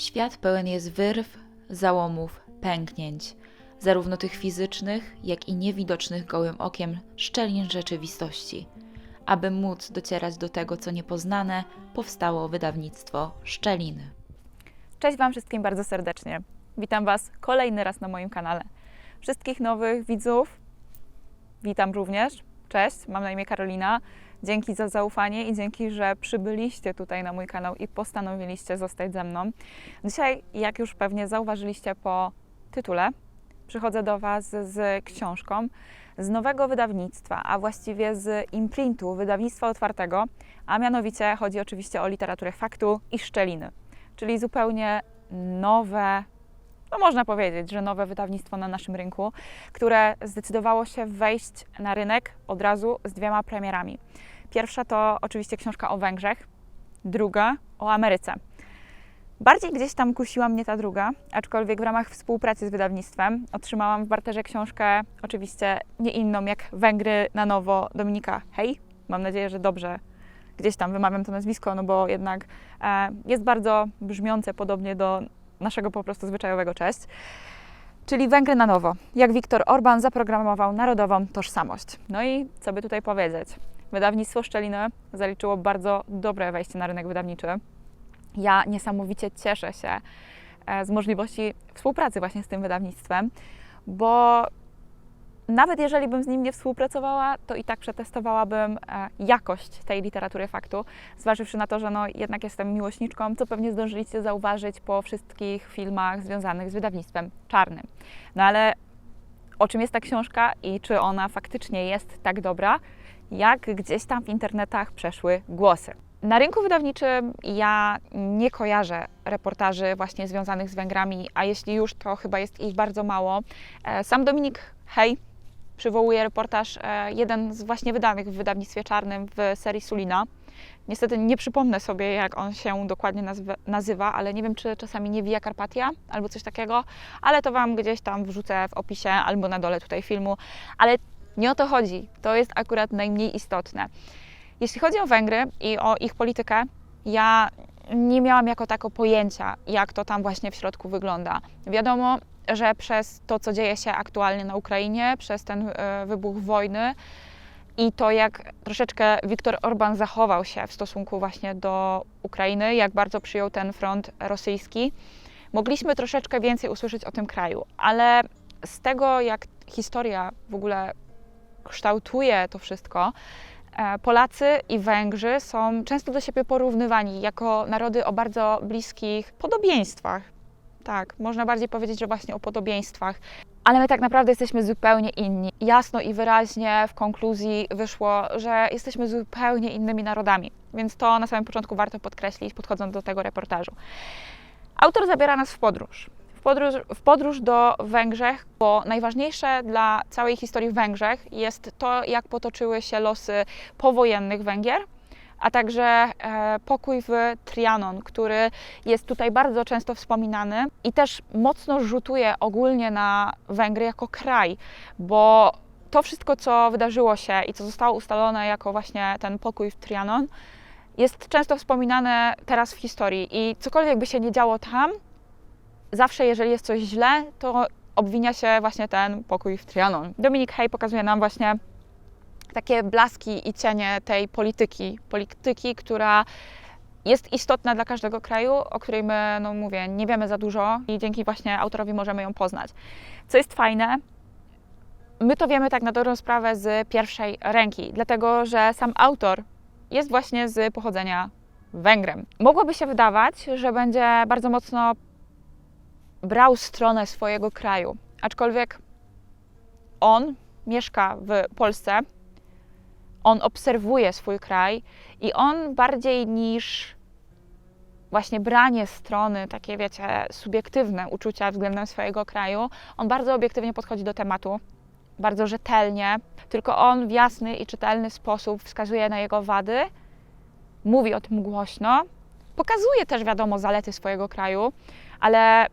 Świat pełen jest wyrw, załomów, pęknięć, zarówno tych fizycznych, jak i niewidocznych gołym okiem szczelin rzeczywistości. Aby móc docierać do tego, co niepoznane, powstało wydawnictwo Szczeliny. Cześć Wam wszystkim bardzo serdecznie. Witam Was kolejny raz na moim kanale. Wszystkich nowych widzów witam również. Cześć, mam na imię Karolina. Dzięki za zaufanie i dzięki, że przybyliście tutaj na mój kanał i postanowiliście zostać ze mną. Dzisiaj, jak już pewnie zauważyliście po tytule, przychodzę do Was z książką z nowego wydawnictwa, a właściwie z imprintu wydawnictwa otwartego, a mianowicie chodzi oczywiście o literaturę faktu i szczeliny czyli zupełnie nowe, no można powiedzieć, że nowe wydawnictwo na naszym rynku, które zdecydowało się wejść na rynek od razu z dwiema premierami. Pierwsza to oczywiście książka o Węgrzech, druga o Ameryce. Bardziej gdzieś tam kusiła mnie ta druga, aczkolwiek w ramach współpracy z wydawnictwem otrzymałam w barterze książkę, oczywiście nie inną jak Węgry na nowo Dominika Hej. Mam nadzieję, że dobrze gdzieś tam wymawiam to nazwisko, no bo jednak e, jest bardzo brzmiące podobnie do naszego po prostu zwyczajowego cześć. Czyli Węgry na nowo. Jak Viktor Orban zaprogramował narodową tożsamość. No i co by tutaj powiedzieć? Wydawnictwo Szczeliny zaliczyło bardzo dobre wejście na rynek wydawniczy. Ja niesamowicie cieszę się e, z możliwości współpracy właśnie z tym wydawnictwem, bo nawet jeżeli bym z nim nie współpracowała, to i tak przetestowałabym e, jakość tej literatury faktu, zważywszy na to, że no, jednak jestem miłośniczką, co pewnie zdążyliście zauważyć po wszystkich filmach związanych z wydawnictwem czarnym. No ale o czym jest ta książka i czy ona faktycznie jest tak dobra, jak gdzieś tam w internetach przeszły głosy. Na rynku wydawniczym ja nie kojarzę reportaży właśnie związanych z Węgrami, a jeśli już, to chyba jest ich bardzo mało. E, Sam Dominik Hej przywołuje reportaż, e, jeden z właśnie wydanych w wydawnictwie czarnym w serii Sulina. Niestety nie przypomnę sobie, jak on się dokładnie nazywa, ale nie wiem, czy czasami nie Via Carpatia albo coś takiego, ale to Wam gdzieś tam wrzucę w opisie albo na dole tutaj filmu. Ale nie o to chodzi. To jest akurat najmniej istotne. Jeśli chodzi o Węgry i o ich politykę, ja nie miałam jako tako pojęcia, jak to tam właśnie w środku wygląda. Wiadomo, że przez to, co dzieje się aktualnie na Ukrainie, przez ten e, wybuch wojny i to, jak troszeczkę Viktor Orban zachował się w stosunku właśnie do Ukrainy, jak bardzo przyjął ten front rosyjski, mogliśmy troszeczkę więcej usłyszeć o tym kraju. Ale z tego, jak historia w ogóle kształtuje to wszystko, e, Polacy i Węgrzy są często do siebie porównywani jako narody o bardzo bliskich podobieństwach. Tak, można bardziej powiedzieć, że właśnie o podobieństwach. Ale my tak naprawdę jesteśmy zupełnie inni. Jasno i wyraźnie w konkluzji wyszło, że jesteśmy zupełnie innymi narodami. Więc to na samym początku warto podkreślić, podchodząc do tego reportażu. Autor zabiera nas w podróż. W podróż, w podróż do Węgrzech, bo najważniejsze dla całej historii Węgrzech jest to, jak potoczyły się losy powojennych Węgier a także e, pokój w Trianon, który jest tutaj bardzo często wspominany i też mocno rzutuje ogólnie na Węgry jako kraj, bo to wszystko, co wydarzyło się i co zostało ustalone jako właśnie ten pokój w Trianon, jest często wspominane teraz w historii i cokolwiek by się nie działo tam, zawsze jeżeli jest coś źle, to obwinia się właśnie ten pokój w Trianon. Dominik Hay pokazuje nam właśnie takie blaski i cienie tej polityki, polityki, która jest istotna dla każdego kraju, o której my, no mówię, nie wiemy za dużo i dzięki właśnie autorowi możemy ją poznać. Co jest fajne, my to wiemy tak na dobrą sprawę z pierwszej ręki, dlatego że sam autor jest właśnie z pochodzenia Węgrem. Mogłoby się wydawać, że będzie bardzo mocno brał stronę swojego kraju, aczkolwiek on mieszka w Polsce, on obserwuje swój kraj i on bardziej niż właśnie branie strony, takie wiecie, subiektywne uczucia względem swojego kraju, on bardzo obiektywnie podchodzi do tematu, bardzo rzetelnie, tylko on w jasny i czytelny sposób wskazuje na jego wady, mówi o tym głośno, pokazuje też, wiadomo, zalety swojego kraju, ale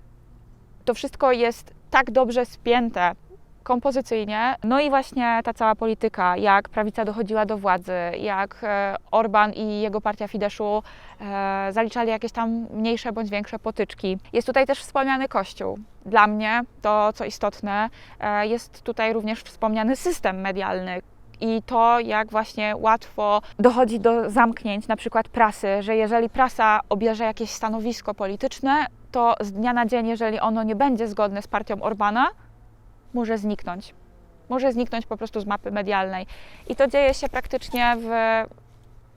to wszystko jest tak dobrze spięte kompozycyjnie. No i właśnie ta cała polityka, jak prawica dochodziła do władzy, jak e, Orban i jego partia Fideszu e, zaliczali jakieś tam mniejsze bądź większe potyczki. Jest tutaj też wspomniany Kościół. Dla mnie to, co istotne, e, jest tutaj również wspomniany system medialny, i to, jak właśnie łatwo dochodzi do zamknięć na przykład prasy, że jeżeli prasa obierze jakieś stanowisko polityczne, to z dnia na dzień, jeżeli ono nie będzie zgodne z partią Orbana, może zniknąć. Może zniknąć po prostu z mapy medialnej. I to dzieje się praktycznie w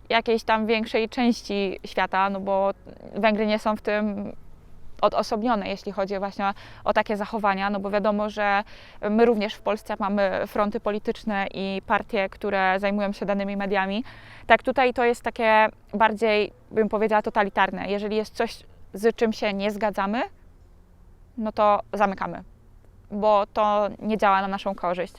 jakiejś tam większej części świata, no bo Węgry nie są w tym odosobnione, jeśli chodzi właśnie o takie zachowania, no bo wiadomo, że my również w Polsce mamy fronty polityczne i partie, które zajmują się danymi mediami. Tak tutaj to jest takie bardziej, bym powiedziała, totalitarne. Jeżeli jest coś, z czym się nie zgadzamy, no to zamykamy, bo to nie działa na naszą korzyść.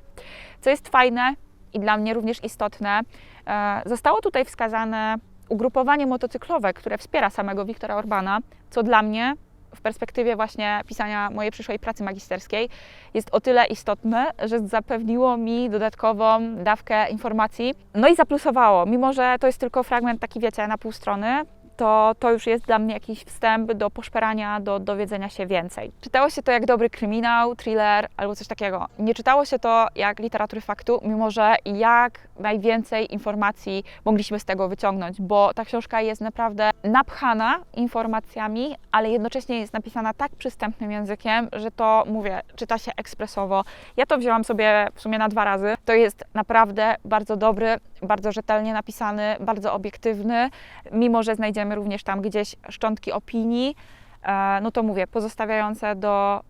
Co jest fajne i dla mnie również istotne, e, zostało tutaj wskazane ugrupowanie motocyklowe, które wspiera samego Wiktora Orbana, co dla mnie w perspektywie właśnie pisania mojej przyszłej pracy magisterskiej jest o tyle istotne, że zapewniło mi dodatkową dawkę informacji. No i zaplusowało, mimo że to jest tylko fragment taki, wiecie, na pół strony, to to już jest dla mnie jakiś wstęp do poszperania, do dowiedzenia się więcej. Czytało się to jak dobry kryminał, thriller albo coś takiego. Nie czytało się to jak literatury faktu, mimo że jak najwięcej informacji mogliśmy z tego wyciągnąć, bo ta książka jest naprawdę napchana informacjami, ale jednocześnie jest napisana tak przystępnym językiem, że to, mówię, czyta się ekspresowo. Ja to wzięłam sobie w sumie na dwa razy. To jest naprawdę bardzo dobry, bardzo rzetelnie napisany, bardzo obiektywny, mimo że znajdziemy również tam gdzieś szczątki opinii, e, no to mówię, pozostawiające do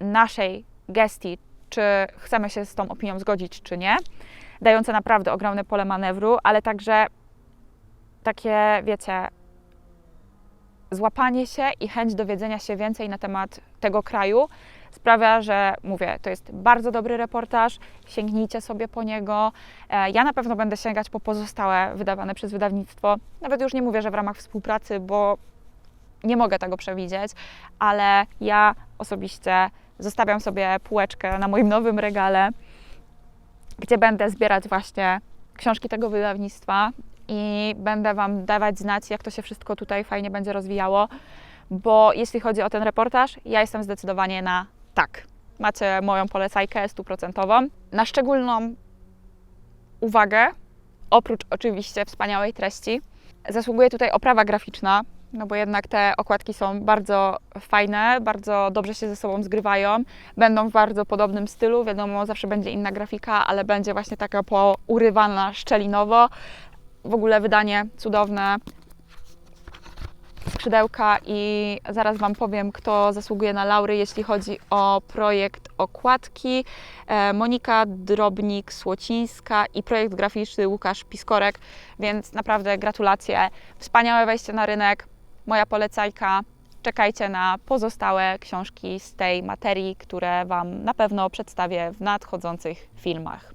naszej gestii, czy chcemy się z tą opinią zgodzić, czy nie, dające naprawdę ogromne pole manewru, ale także takie, wiecie, złapanie się i chęć dowiedzenia się więcej na temat tego kraju sprawia, że mówię, to jest bardzo dobry reportaż, sięgnijcie sobie po niego. E, Ja na pewno będę sięgać po pozostałe wydawane przez wydawnictwo. Nawet już nie mówię, że w ramach współpracy, bo nie mogę tego przewidzieć, ale ja osobiście zostawiam sobie półeczkę na moim nowym regale, gdzie będę zbierać właśnie książki tego wydawnictwa i będę Wam dawać znać, jak to się wszystko tutaj fajnie będzie rozwijało, bo jeśli chodzi o ten reportaż, ja jestem zdecydowanie na tak. Macie moją polecajkę stuprocentową. Na szczególną uwagę, oprócz oczywiście wspaniałej treści, zasługuje tutaj oprawa graficzna, no bo jednak te okładki są bardzo fajne, bardzo dobrze się ze sobą zgrywają, będą w bardzo podobnym stylu, wiadomo, zawsze będzie inna grafika, ale będzie właśnie taka pourywana szczelinowo. W ogóle wydanie cudowne, skrzydełka i zaraz Wam powiem, kto zasługuje na laury, jeśli chodzi o projekt okładki. E, Monika Drobnik-Słocińska i projekt graficzny Łukasz Piskorek, więc naprawdę gratulacje. Wspaniałe wejście na rynek, moja polecajka. Czekajcie na pozostałe książki z tej materii, które Wam na pewno przedstawię w nadchodzących filmach.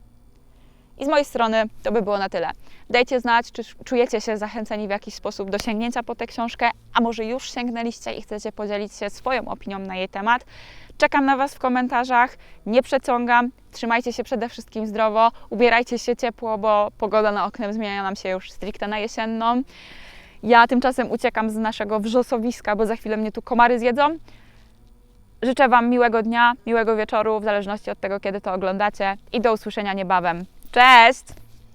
I z mojej strony to by było na tyle. Dajcie znać, czy czujecie się zachęceni w jakiś sposób do sięgnięcia po tę książkę, a może już sięgnęliście i chcecie podzielić się swoją opinią na jej temat. Czekam na Was w komentarzach, nie przeciągam, trzymajcie się przede wszystkim zdrowo, ubierajcie się ciepło, bo pogoda na oknem zmienia nam się już stricte na jesienną. Ja tymczasem uciekam z naszego wrzosowiska, bo za chwilę mnie tu komary zjedzą. Życzę Wam miłego dnia, miłego wieczoru, w zależności od tego, kiedy to oglądacie i do usłyszenia niebawem. Cześć!